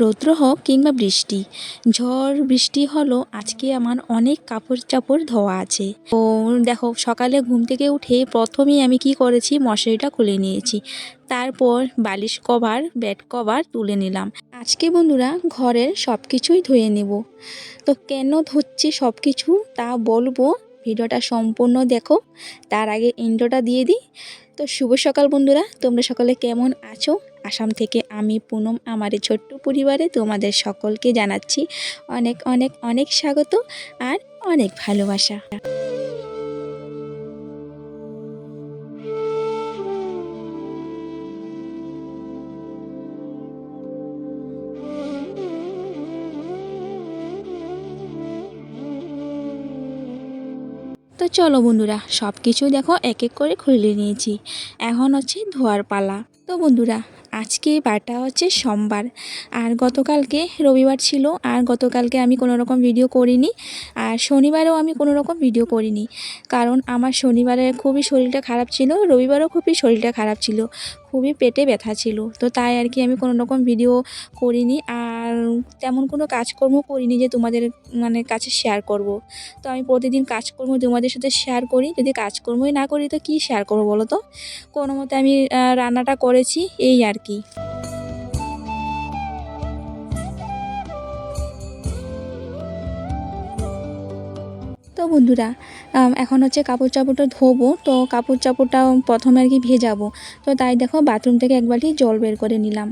রৌদ্র হোক কিংবা বৃষ্টি। ঝড়, বৃষ্টি হলো আজকে আমার অনেক কাপড় চাপড় ধোয়া আছে। তো দেখো, সকালে ঘুম থেকে উঠে প্রথমেই আমি কি করেছি, মশারিটা খুলে নিয়েছি। তারপর বালিশ কভার, বেড কভার তুলে নিলাম। আজকে বন্ধুরা ঘরের সব কিছুই ধুয়ে নেব। তো কেন ধুচ্ছি সব কিছু তা বলব, ভিডিওটা সম্পূর্ণ দেখো, তার আগে ইন্ডোটা দিয়ে দিই। তো শুভ সকাল বন্ধুরা, তোমরা সকলে কেমন আছো? আসাম থেকে আমি পুনম, আমার ছোট্ট পরিবারে তোমাদের সকলকে জানাচ্ছি অনেক অনেক অনেক স্বাগত আর অনেক ভালোবাসা। তো চলো বন্ধুরা সব কিছু দেখো এক এক করে খুলে নিয়েছি। এখন হচ্ছে ধোয়ার পালা। তো বন্ধুরা, আজকে বারটা হচ্ছে সোমবার। আর গতকালকে রবিবার ছিল, আর গতকালকে আমি কোনো রকম ভিডিও করিনি, আর শনিবারেও আমি কোনো রকম ভিডিও করিনি। কারণ আমার শনিবারে খুবই শরীরটা খারাপ ছিল, রবিবারও খুবই শরীরটা খারাপ ছিল, খুবই পেটে ব্যথা ছিল। তো তাই আর কি আমি কোনো রকম ভিডিও করিনি, আর তেমন কোনো কাজকর্ম করিনি যে তোমাদের মানে কাছে শেয়ার করব। তো আমি প্রতিদিন কাজকর্ম তোমাদের সাথে শেয়ার করি। যদি কাজকর্মই না করি, তো কী শেয়ার করব বলো তো? কোনো মতে আমি রান্নাটা করেছি, এই আর কি। তো বন্ধুরা এখন হচ্ছে কাপড় চাপড়টা ধোবো। তো কাপড় চাপড়টা প্রথমে আর কি ভেজাবো। তো তাই দেখো বাথরুম থেকে এক জল বের করে নিলাম।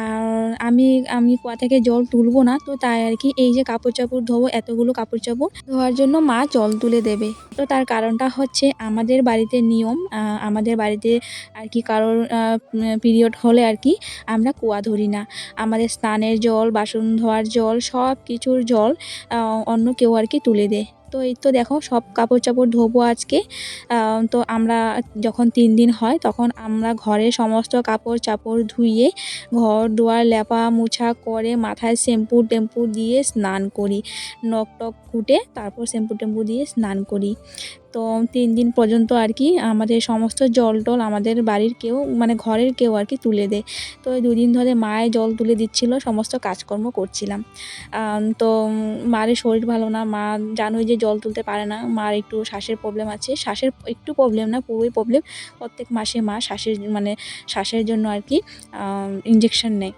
আর আমি আমি কুয়া থেকে জল তুলবো না। তো তাই আর কি এই যে কাপড় চাপড় ধোবো, এতগুলো কাপড় চাপড় ধোয়ার জন্য মা জল তুলে দেবে। তো তার কারণটা হচ্ছে আমাদের বাড়িতে নিয়ম আমাদের বাড়িতে আর কি কারোর পিরিয়ড হলে আর কি আমরা কুয়া ধরি না। আমাদের স্নানের জল, বাসন ধোয়ার জল সব কিছুর জল অন্য কেউ আর কি তুলে দেয়। তো এই তো দেখো সব কাপড় চাপড় ধোবো আজকে। তো আমরা যখন তিন দিন হয় তখন আমরা ঘরে সমস্ত কাপড় চাপড় ধুয়ে, ঘর দুয়ার লেপা মুছা করে মাথায় শ্যাম্পু টেম্পু দিয়ে স্নান করি। নখ টক ফুটে তারপর শ্যাম্পু টেম্পু দিয়ে স্নান করি। তো তিন দিন পর্যন্ত আর কি আমাদের সমস্ত জল টল আমাদের বাড়ির কেউ মানে ঘরের কেউ আর কি তুলে দেয়। তো ওই দুদিন ধরে মায়ে জল তুলে দিচ্ছিল, সমস্ত কাজকর্ম করছিলাম। তো মায়ের শরীর ভালো না, মা জানোই যে জল তুলতে পারে না, মার একটু শ্বাসের প্রবলেম আছে। শ্বাসের একটু প্রবলেম না, পুরোই প্রবলেম প্রত্যেক মাসে মা শ্বাসের মানে শ্বাসের জন্য আর কি ইঞ্জেকশন নেয়।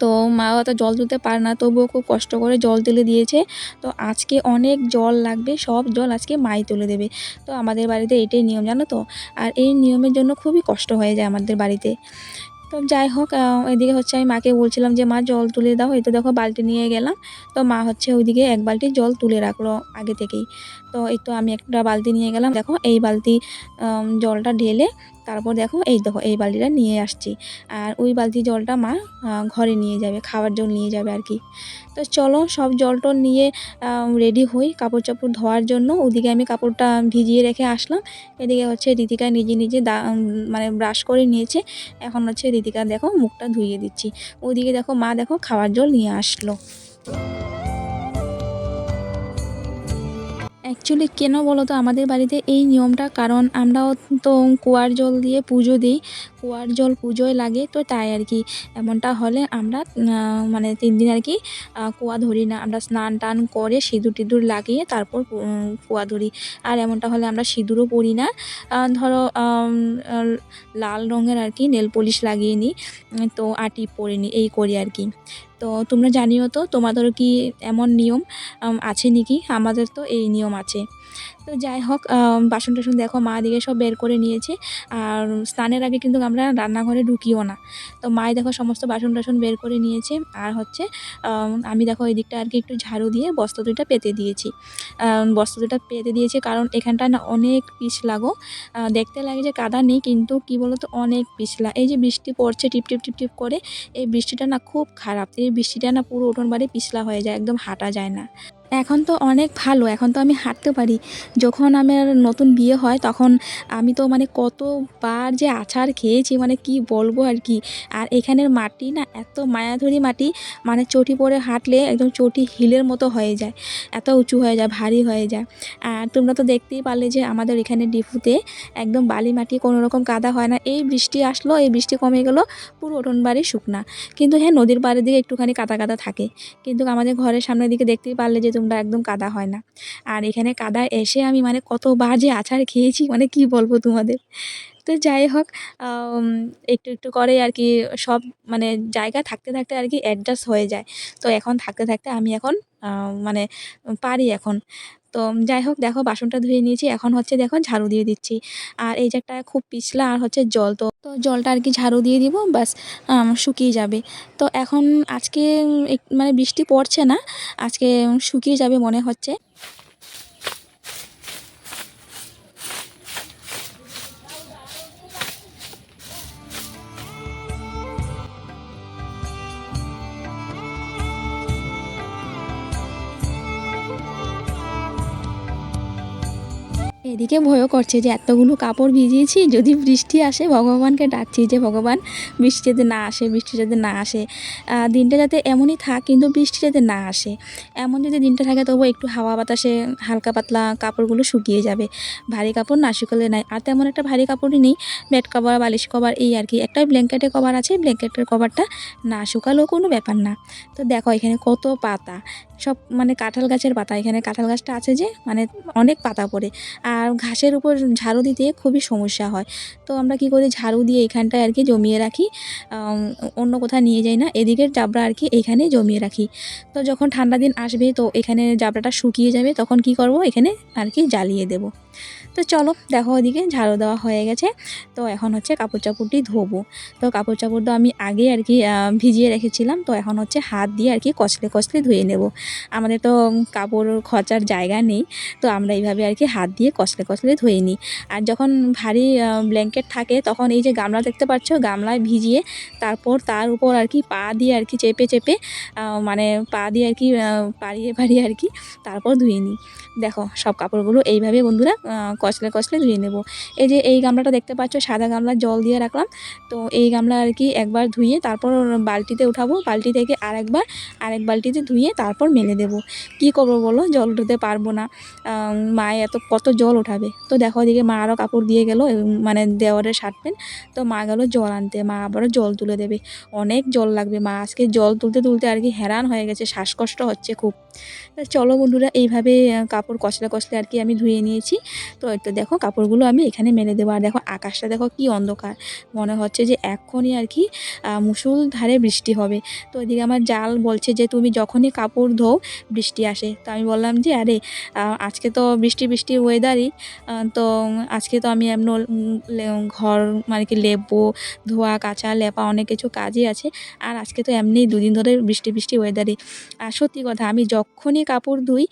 তো মা অত জল তুলতে পারে না, তবুও খুব কষ্ট করে জল তুলে দিয়েছে। তো আজকে অনেক জল লাগবে, সব জল আজকে মাই তুলে দেবে। তো আমাদের বাড়িতে এটাই নিয়ম, জানো তো? আর এই নিয়মের জন্য খুবই কষ্ট হয়ে যায় আমাদের বাড়িতে। তো যাই হোক এদিকে হচ্ছে আমি মাকে বলছিলাম যে, মা, জল তুলে দাও। এই তো দেখো, বালতি নিয়ে গেলাম। তো মা হচ্ছে ওইদিকে এক বালতি জল তুলে রাখল আগে থেকেই। তো এই তো আমি একটা বালতি নিয়ে গেলাম। দেখো, এই বালতি জলটা ঢেলে তারপর দেখো, এই দেখো, এই বালতিটা নিয়ে আসছি। আর ওই বালতি জলটা মা ঘরে নিয়ে যাবে, খাওয়ার জল নিয়ে যাবে আর কি। তো চলো, সব জল টল নিয়ে রেডি হই, কাপড় চাপড় ধোয়ার জন্য। ওদিকে আমি কাপড়টা ভিজিয়ে রেখে আসলাম। এদিকে হচ্ছে রীতিকা নিজে নিজে মানে ব্রাশ করে নিয়েছে। এখন হচ্ছে রীতিকা দেখো, মুখটা ধুইয়ে দিচ্ছি। ওদিকে দেখো মা দেখো, খাওয়ার জল নিয়ে আসলো। অ্যাকচুয়ালি কেন বলো তো আমাদের বাড়িতে এই নিয়মটা, কারণ আমরাও তো কুয়ার জল দিয়ে পুজো দিই। কুয়ার জল পুজোয় লাগে, তো তাই আর কি। এমনটা হলে আমরা মানে তিন দিন আর কি কুয়া ধরি না। আমরা স্নান টান করে সিঁদুর টিঁদুর লাগিয়ে তারপর কুয়া ধরি। আর এমনটা হলে আমরা সিঁদুরও পরি না। ধরো লাল রঙের আর কি, নেল পলিশ লাগিয়ে নিই। তো আটি পরে নিই, এই করি আর কি। তো তোমরা জানিও তো, তোমাদেরও কি এমন নিয়ম আছে নাকি? আমাদের তো এই নিয়ম আছে। তো যাই হোক বাসন টাসন দেখো মা দিকে সব বের করে নিয়েছে। আর স্নানের আগে কিন্তু আমরা রান্নাঘরে ঢুকিও না। তো মাই দেখো সমস্ত বাসন টাসন বের করে নিয়েছে। আর হচ্ছে আমি দেখো এই দিকটা আর কি একটু ঝাড়ু দিয়ে বস্তা দুইটা পেতে দিয়েছি। আম, বস্তা দুটা পেতে দিয়েছি কারণ এখানটা না অনেক পিছলা গো দেখতে লাগে যে কাদা নেই কিন্তু কি বলতো অনেক পিছলা এই যে বৃষ্টি পড়ছে টিপ টিপ টিপ টিপ করে এই বৃষ্টিটা না খুব খারাপ। এই বৃষ্টিটা না পুরো উঠোন বাড়ি পিছলা হয়ে যায় একদম হাঁটা যায় না। এখন তো অনেক ভালো, এখন তো আমি হাঁটতে পারি। যখন আমার নতুন বিয়ে হয়, তখন আমি তো মানে কতবার যে আছাড় খেয়েছি মানে কি বলব আর কি। আর এখানের মাটি না, এত মায়াধরি মাটি মানে চটি পরে হাঁটলে একদম চটি হিলের মতো হয়ে যায়, এত উঁচু হয়ে যায়, ভারী হয়ে যায়। আর তোমরা তো দেখতেই পারলে যে আমাদের এখানে ডিপুতে একদম বালি মাটি, কোনো রকম কাদা হয় না। এই বৃষ্টি আসলো, এই বৃষ্টি কমে গেলো, পুরো উঠোন বাড়ি শুকনা। কিন্তু হ্যাঁ নদীর পাড়ের দিকে একটুখানি কাদা কাদা থাকে। কিন্তু আমাদের ঘরের সামনের দিকে দেখতেই পারলে যে তোমরা একদম কাদা হয় না। আর এখানে কাদা এসে আমি মানে কতবার যে আচার খেয়েছি মানে কি বলব তোমাদের? তো যাই হোক একটু একটু করে আর কি সব মানে জায়গা থাকতে থাকতে আর কি অ্যাডজাস্ট হয়ে যায়। তো এখন থাকতে থাকতে আমি এখন মানে পারি এখন। তো যাই হোক, দেখো বাসনটা ধুয়ে নিয়েছি, এখন হচ্ছে দেখো ঝাড়ু দিয়ে দিচ্ছি। আর এই জায়গাটা খুব পিছলা আর হচ্ছে জল, তো তো জলটা আর কি ঝাড়ু দিয়ে দিব বাস শুকিয়ে যাবে। তো এখন আজকে মানে বৃষ্টি পড়ছে না, আজকে শুকিয়ে যাবে মনে হচ্ছে। এদিকে ভয়ও করছে যে এতগুলো কাপড় ভিজিয়েছি, যদি বৃষ্টি আসে ভগবানকে ডাকছি যে ভগবান বৃষ্টি যাতে না আসে, বৃষ্টি যাতে না আসে। দিনটা যাতে এমনই থাক কিন্তু বৃষ্টি যাতে না আসে। এমন যদি দিনটা থাকে তবু একটু হাওয়া বাতাসে হালকা পাতলা কাপড়গুলো শুকিয়ে যাবে। ভারী কাপড় না শুকালে নাই। আর তেমন একটা ভারী কাপড়ই নেই, বেড কভার, বালিশ কভার, এই আর কি। একটা ব্ল্যাঙ্কেটের কভার আছে ব্ল্যাঙ্কেটের কভারটা না শুকালেও কোনো ব্যাপার না। তো দেখো এখানে কত পাতা। সব মানে কাঁঠাল গাছের পাতা। এখানে কাঁঠাল গাছটা আছে যে মানে অনেক পাতা পড়ে। আর ঘাসের উপর ঝাড়ু দিতে খুবই সমস্যা হয়। তো আমরা কি করি, ঝাড়ু দিয়ে এখানটায় আর কি জমিয়ে রাখি। অন্য কোথাও নিয়ে যাই না, এদিকের জাবড়া আর কি এখানে জমিয়ে রাখি। তো যখন ঠান্ডা দিন আসবে, তো এখানে জাবড়াটা শুকিয়ে যাবে, তখন কি করব, এখানে আর কি জ্বালিয়ে দেব। তো চলো দেখো ওদিকে, ঝাড়ু দেওয়া হয়ে গেছে। তো এখন হচ্ছে কাপড় চাপড়টি ধোবো। তো কাপড় চাপড় তো আমি আগে আর কি ভিজিয়ে রেখেছিলাম। তো এখন হচ্ছে হাত দিয়ে আর কি কচলে কচলে ধুয়ে নেব। আমাদের তো কাপড় খচার জায়গা নেই। তো আমরা এইভাবে আর কি হাত দিয়ে কচলে কচলে ধুয়ে নিই। আর যখন ভারী ব্ল্যাঙ্কেট থাকে, তখন এই যে গামলা দেখতে পাচ্ছ, গামলায় ভিজিয়ে তারপর তার উপর আর কি পা দিয়ে আর কি চেপে চেপে মানে পা দিয়ে আর কি পাড়িয়ে পাড়িয়ে আর কি তারপর ধুয়ে নিই। দেখো সব কাপড়গুলো এইভাবে বন্ধুরা কচলে কচলে ধুয়ে নেব। এই যে এই গামলাটা দেখতে পাচ্ছ, সাদা গামলা জল দিয়ে রাখলাম। তো এই গামলা আর কি একবার ধুয়ে তারপর বালতিতে উঠাবো। বালতি থেকে আরেকবার, আরেক বালতিতে ধুয়ে তারপর মেলে দেব। কি করব বলো? জল উঠাতে পারব না। মায়ে এত, কত জল উঠাবে। তো দেখো ওদিকে মা আরও কাপড় দিয়ে গেল মানে দেওয়ারের শার্ট প্যান্ট। তো মা গেল জল আনতে। মা আবারও জল তুলে দেবে। অনেক জল লাগবে। মা আজকে জল তুলতে তুলতে আর কি হেরান হয়ে গেছে, শ্বাসকষ্ট হচ্ছে খুব। চলো বন্ধুরা, এইভাবে কাপড় কচলে কচলে আর কি আমি ধুয়ে নিয়েছি। তো একটু দেখো, কাপড়গুলো আমি এখানে মেলে দেবো। আর দেখো, আকাশটা দেখো কি অন্ধকার। মনে হচ্ছে যে এখনই আর কি মুষল ধারে বৃষ্টি হবে। তো ওইদিকে আমার জাল বলছে যে, তুমি যখনই কাপড় ধোও, বৃষ্টি আসে। তো আমি বললাম যে, আরে আজকে তো বৃষ্টি বৃষ্টি ওয়েদারই তো আজকে তো আমি এমন ঘর মানে কি লেপবো, ধোয়া, কাঁচা, লেপা অনেক কিছু কাজই আছে। আর আজকে তো এমনি দুদিন ধরে বৃষ্টি বৃষ্টি ওয়েদারই আর সত্যি কথা, আমি যখনই কাপড় ধুই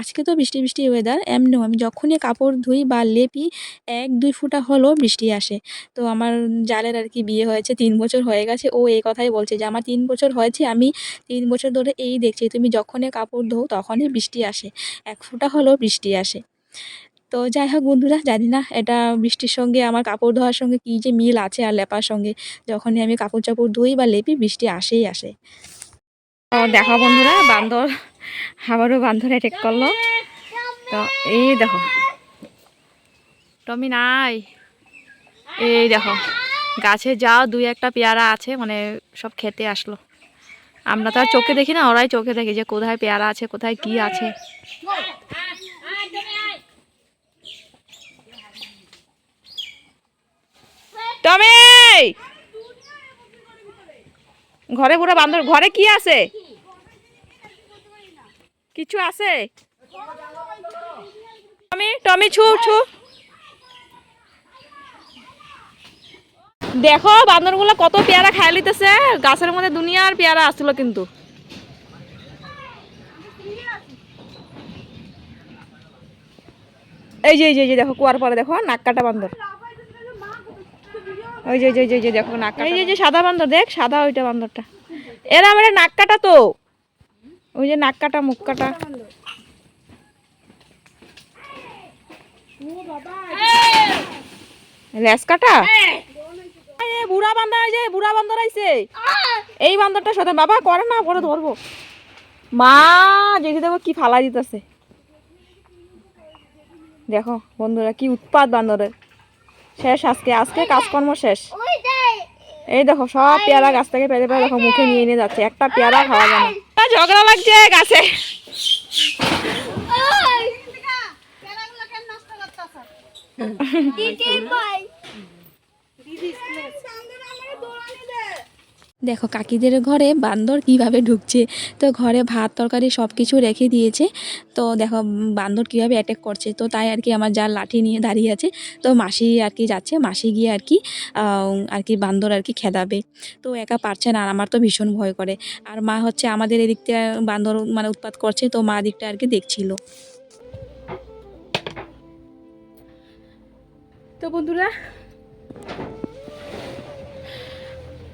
আজকে তো বৃষ্টি বৃষ্টি ওয়েদার এমনিও আমি যখনই কাপড় ধুই বা লেপি, এক দুই ফুটা হলেও বৃষ্টি আসে। তো আমার জালের আর কি বিয়ে হয়েছে, তিন বছর হয়ে গেছে। ও এই কথাই বলছে যে, আমার তিন বছর হয়েছে, আমি তিন বছর ধরে এই দেখছি। তুমি যখনই কাপড় ধোও তখনই বৃষ্টি আসে। এক ফোঁটা হলেও বৃষ্টি আসে। তো যাই হোক বন্ধুরা, জানি না এটা বৃষ্টির সঙ্গে, আমার কাপড় ধোয়ার সঙ্গে কী যে মিল আছে আর লেপার সঙ্গে। যখনই আমি কাপড় চাপড় ধুই বা লেপি, বৃষ্টি আসেই আসে। দেখো বন্ধুরা, বান্দর আবারও বান্দর অ্যাটেক করল। তো এই দেখো টমি নাই এই দেখো, গাছে যাও দুই একটা পেয়ারা আছে মানে সব খেতে আসলো। আমরা তো আর চোখে দেখি না, ওরাই চোখে দেখি যে কোথায় পেয়ারা আছে, কোথায় কি আছে। টমি! ঘরে পুরো বান্দর, ঘরে কি আছে? কিছু আছে? টমি টমি, ছু ছু। দেখো বান্দরগুলো কত পেয়ারা খাই লিতেছে গাছের মধ্যে দুনিয়ার পেয়ারা আসছিল কিন্তু। এই যে এই যে দেখো কুয়ার পরে দেখো নাক কাটা বান্দর। ওই যে যে যে দেখো নাক এই যে যে সাদা বান্দর দেখ সাদা ওইটা বান্দরটা। এরা আমার নাক কাটা তো। ওই যে নাক কাটা মুখ কাটা। লেস কাটা? বুড়া বান্দর আইছে বুড়া বান্দর আইছে এই বান্দরটা সাথে বাবা করে না পরে ধরবো। মা দেখি দেখো কি ফালা দিতেছে। দেখো বন্ধুরা কি উৎপাত বান্দরের। শেষ আজকে আজকে কাজকর্ম শেষ। এই দেখো সব পেয়ারা গাছ থেকে পেরে পেরে দেখো মুখে নিয়ে নিয়ে যাচ্ছে। একটা পেয়ারা খাওয়া যায় না। ঝগড়া লাগছে গাছে। দেখো, কাকিদের ঘরে বান্দর কীভাবে ঢুকছে? তো ঘরে ভাত, তরকারি সব কিছু রেখে দিয়েছে। তো দেখো, বান্দর কীভাবে অ্যাটাক করছে? তো তাই আর কি আমার যার লাঠি নিয়ে দাঁড়িয়ে আছে। তো মাসি আর কি যাচ্ছে, মাসি গিয়ে আর কি আর কি বান্দর আর কি খেদাবে। তো একা পারছে না, আর আমার তো ভীষণ ভয় করে। আর মা হচ্ছে আমাদের এদিক থেকে বান্দর মানে উৎপাত করছে, তো মা দিকটা আর কি দেখছিল। তো বন্ধুরা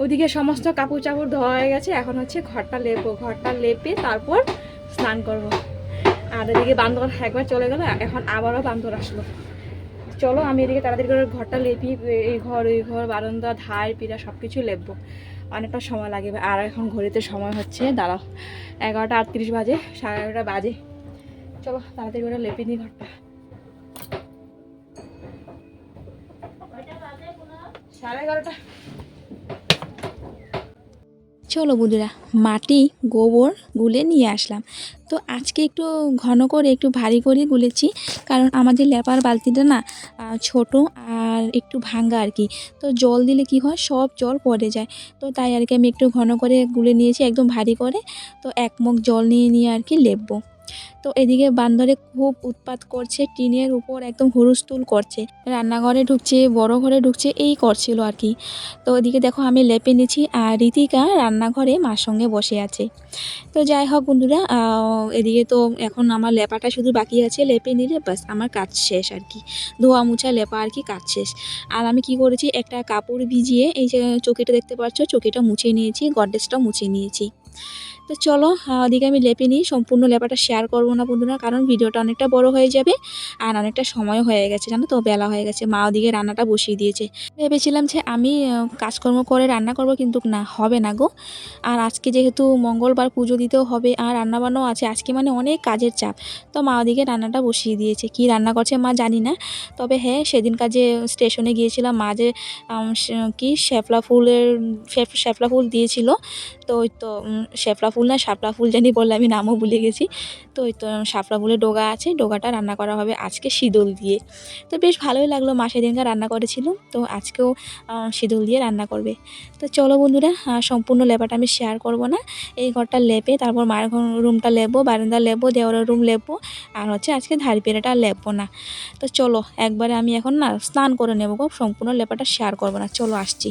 ওদিকে সমস্ত কাপড় চাপড় ধোয়া হয়ে গেছে, এখন হচ্ছে ঘরটা লেপবো ঘরটা লেপে তারপর স্নান করব। আর এদিকে বান্দর একবার চলে গেল, এখন আবারও বান্দর আসলো। চলো, আমি এদিকে তাড়াতাড়ি করে ঘরটা লেপি, এই ঘর, ওই ঘর, বারান্দা, ধার, পিড়া সব কিছু লেপবো। অনেকটা সময় লাগে আর এখন ঘড়িতে সময় হচ্ছে, দাঁড়াও, এগারোটা আটত্রিশ বাজে, সাড়ে এগারোটা বাজে। চলো, তাড়াতাড়ি করে লেপে নিই ঘরটা। সাড়ে এগারোটা। চলো বন্ধুরা, মাটি, গোবর গুলে নিয়ে আসলাম। তো আজকে একটু ঘন করে, একটু ভারী করে গুলেছি, কারণ আমাদের লেপার বালতিটা না ছোট আর একটু ভাঙ্গা আর কি। তো জল দিলে কি হয়, সব জল পড়ে যায়। তো তাই আর কি আমি একটু ঘন করে গুলে নিয়েছি, একদম ভারী করে। তো এক মুখ জল নিয়ে নিয়ে আর কি লেপবো। তো এদিকে বান্দরে খুব উৎপাত করছে, টিনের উপর একদম হুরুস্তুল করছে। রান্নাঘরে ঢুকছে, বড় ঘরে ঢুকছে, এই করছিল আর কি। তো এদিকে দেখো আমি লেপে নিয়েছি, আর রীতিকা রান্নাঘরে মার সঙ্গে বসে আছে। তো যাই হোক বন্ধুরা এদিকে তো এখন আমার লেপাটা শুধু বাকি আছে, লেপে নিলে বাস আমার কাজ শেষ আর কি। ধোয়া মুছা, লেপা আর কি কাজ শেষ। আর আমি কি করেছি, একটা কাপড় ভিজিয়ে এই যে চকিটা দেখতে পাচ্ছ, চকিটা মুছে নিয়েছি, গডরেজটাও মুছে নিয়েছি। তো চলো ওদিকে আমি লেপে নিই, সম্পূর্ণ লেপাটা শেয়ার করব না বন্ধুরা, কারণ ভিডিওটা অনেকটা বড় হয়ে যাবে আর অনেকটা সময় হয়ে গেছে, জানো তো, বেলা হয়ে গেছে, মা ওদিকে রান্নাটা বসিয়ে দিয়েছে। ভেবেছিলাম যে আমি কাজকর্ম করে রান্না করব, কিন্তু না, হবে না গো। আর আজকে যেহেতু মঙ্গলবার পুজো দিতেও হবে আর রান্নাবান্নাও আছে, আজকে মানে অনেক কাজের চাপ। তো মা ওদিকে রান্নাটা বসিয়ে দিয়েছে, কি রান্না করছে মা জানি না, তবে হ্যাঁ সেদিন কাজে স্টেশনে গিয়েছিলাম, মা যে কি শ্যাফলা ফুলের শ্যাফ- শ্যাফলা ফুল দিয়েছিল, তো ওই তো শ্যাফলা ফুল না শাপলা ফুল জানি বললে আমি নামও ভুলে গেছি। তো ওই তো শাপলা ফুলের ডোগা আছে, ডোগাটা রান্না করা হবে আজকে শীতল দিয়ে। তো বেশ ভালোই লাগল মা সেদিনকার রান্না করেছিল, তো আজকেও শীতল দিয়ে রান্না করবে। তো চলো বন্ধুরা সম্পূর্ণ লেপাটা আমি শেয়ার করব না। এই ঘরটা লেপে, তারপর মায়ের ঘর রুমটা লেপবো, বারান্দা লেপবো দেওয়ারের রুম লেপবো, আর হচ্ছে আজকে ধারি পেরেটা লেপবো না। তো চলো, একবারে আমি এখন না স্নান করে নেব সম্পূর্ণ লেপাটা শেয়ার করব না। চলো আসছি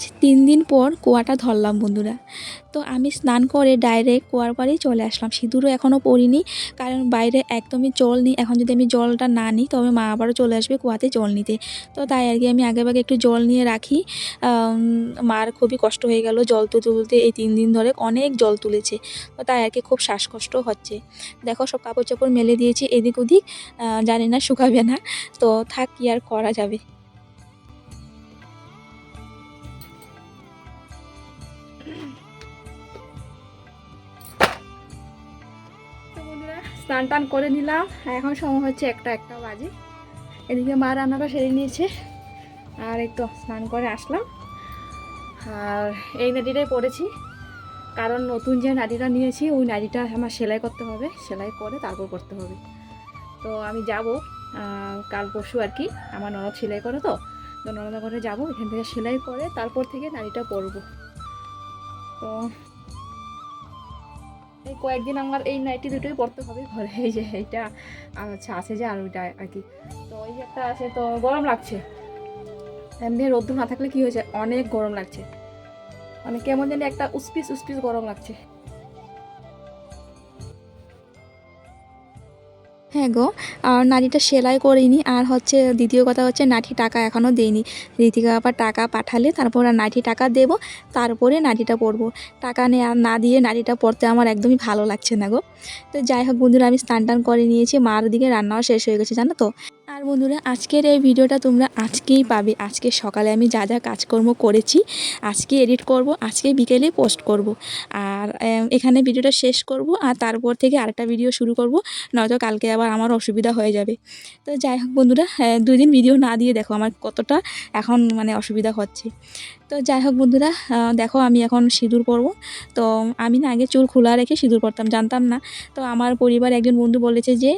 আজ তিন দিন পর কুয়াটা ধরলাম বন্ধুরা। তো আমি স্নান করে ডাইরেক্ট কুয়ার পাড়েই চলে আসলাম। সিঁদুরও এখনও পরিনি কারণ বাইরে একদমই জল নিই। এখন যদি আমি জলটা না নিই, তবে মা আবারও চলে আসবে কুয়াতে জল নিতে। তো তাই আর কি আমি আগে আগেভাগে একটু জল নিয়ে রাখি। মার খুবই কষ্ট হয়ে গেল জল তুলতে তুলতে এই তিন দিন ধরে অনেক জল তুলেছে। তো তাই আর কি খুব শ্বাসকষ্ট হচ্ছে। দেখো সব কাপড় চাপড় মেলে দিয়েছি এদিক ওদিক জানি না শুকাবে না। তো থাক কি আর করা যাবে। স্নান টান করে নিলাম। এখন সময় হচ্ছে একটা একটা বাজে। এদিকে মা রান্নাটা সেরে নিয়েছে। আর এই তো স্নান করে আসলাম। আর এই নাডিটাই পরেছি কারণ নতুন যে নাডিটা নিয়েছি, ওই নাডিটা আমার সেলাই করতে হবে। সেলাই করে তারপর করতে হবে। তো আমি যাব কাল পরশু আর কি। আমার ননদ সেলাই করে তো। তো ননদা ঘরে যাব, এখান থেকে সেলাই করে তারপর থেকে নাড়িটা পরবো। তো এই কয়েকদিন আমার এই নাইটি দুটোই পরতে হবে ঘরে, এই যে এইটা আর হচ্ছে আছে যে আর ওইটা আর কি। তো এই যে একটা আছে, তো গরম লাগছে। এমনি রোদ্দুর না থাকলে কি হয়েছে? অনেক গরম লাগছে। মানে কেমন জানি একটা উসপিস উসপিস গরম লাগছে। হ্যাঁ গো, আর নাড়িটা সেলাই করিনি, আর হচ্ছে দ্বিতীয় কথা হচ্ছে নাটি টাকা এখনও দেইনি। ঋতিকা আবার টাকা পাঠালে তারপর নাটি টাকা দেব, তারপরে নাড়িটা পরবো। টাকা নে আর না দিয়ে নাড়িটা পরতে আমার একদমই ভালো লাগছে না গো। তো যাই হোক বন্ধুরা, আমি স্নান টান করে নিয়েছি, মার দিকে রান্নাও শেষ হয়ে গেছে, জানো তো? আর বন্ধুরা আজকের এই ভিডিওটা তোমরা আজকেই পাবে। আজকে সকালে আমি যা যা কাজকর্ম করেছি আজকে এডিট করব আজকে বিকেলে পোস্ট করব। আর এখানে ভিডিওটা শেষ করব আর তারপর থেকে আরেকটা ভিডিও শুরু করব নয়তো কালকে আবার আমার অসুবিধা হয়ে যাবে। তো যাই হোক বন্ধুরা হ্যাঁ, দুই দিন ভিডিও না দিয়ে দেখো আমার কতটা এখন মানে অসুবিধা হচ্ছে। তো যাই হোক বন্ধুরা দেখো আমি এখন সিঁদুর পরব। তো আমি না আগে চুল খোলা রেখে সিঁদুর পরতাম, জানতাম না। তো আমার পরিবার একজন বন্ধু বলেছে যে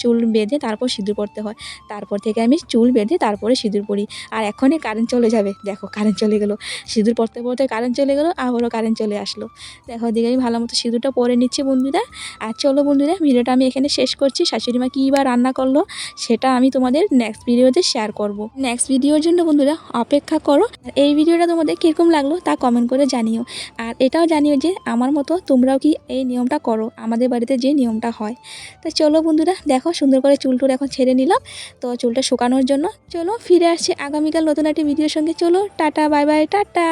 চুল বেঁধে তারপর সিঁদুর পরতে হয়। তারপর থেকে আমি চুল বেঁধে তারপরে সিঁদুর পরি। আর এখনই কারেন্ট চলে যাবে। দেখো কারেন্ট চলে গেলো। সিঁদুর পরতে পরতে কারেন্ট চলে গেলো, আবারও কারেন্ট চলে আসলো। দেখো দিকে আমি ভালো মতো সিঁদুরটা পরে নিচ্ছি বন্ধুরা। আর চলো বন্ধুরা, ভিডিওটা আমি এখানে শেষ করছি। শাশুড়ি মা কী বা রান্না করল, সেটা আমি তোমাদের নেক্সট ভিডিওতে শেয়ার করব। নেক্সট ভিডিওর জন্য বন্ধুরা, অপেক্ষা করো। এই ভিডিওটা তোমাদের কীরকম লাগল তা কমেন্ট করে জানিও। আর এটাও জানিও যে আমার মতো তোমরাও কি এই নিয়মটা করো? আমাদের বাড়িতে যে নিয়মটা হয়। তো চলো বন্ধুরা, দেখো সুন্দর করে চুল টুল এখন ছেড়ে নিলাম। তো চুলটা শুকানোর জন্য চলো ফিরে আসছি আগামীকাল নতুন একটি ভিডিওর সঙ্গে। চলো, টাটা বাই বাই টাটা।